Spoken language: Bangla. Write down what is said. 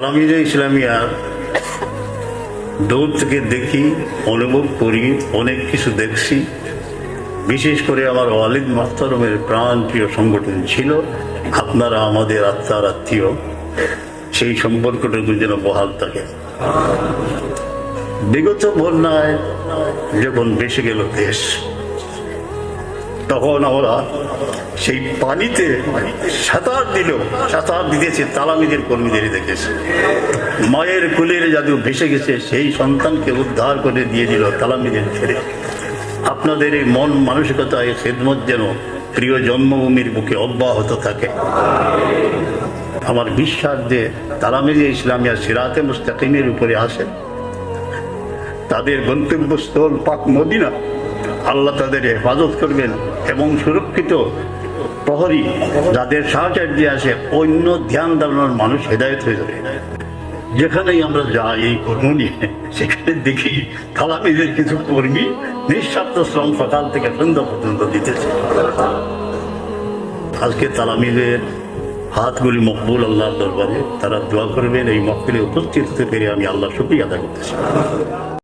তালামিজে ইসলামিয়া দূর থেকে দেখি, অনুভব করি, অনেক কিছু দেখছি। বিশেষ করে আমার ওয়ালিদ মাহতারমের প্রাণ প্রিয় সংগঠন ছিল, আপনারা আমাদের আত্মার আত্মীয়। সেই সম্পর্কটুকু যেন বহাল থাকে। বিগত বন্যায় যখন বেশি গেল দেশ তখন আমরা সেই পানিতে সাঁতার দিল সাঁতার দিতেছে তালামিদের কর্মীদের দেখেছে মায়ের কুলের জাদু ভেসে গেছে, সেই সন্তানকে উদ্ধার করে দিয়ে দিল তালামিদের ছেড়ে। আপনাদের এই মন মানসিকতা এই খেদমত যেন প্রিয় জন্মভূমির বুকে অব্যাহত থাকে। আমার বিশ্বাস যে তালামিজে ইসলামিয়া সিরাতে মুস্তাকিমের উপরে আসে তাদের গন্তব্যস্থল পাক মদিনা। আল্লাহ তাদের হেফাজত করবেন এবং সুরক্ষিত প্রহরী যাদের সাহচর্যে আসে, অন্য ধ্যান ধারণার মানুষ হেদায়ত হয়ে যাবে। যেখানেই আমরা যাই, এই কর্ম নিয়ে সেখানে দেখি তালামিদের কিছু কর্মী নিঃস্বার্থ শ্রম সকাল থেকে সন্ধ্যা পর্যন্ত দিতেছে। আজকে তালামিদের হাতগুলি মকবুল আল্লাহর দরবারে, তারা দোয়া করবেন, এই মকবুলে উপস্থিত হতে পেরে আমি আল্লাহ শুক্রিয়া আদা করতেছি।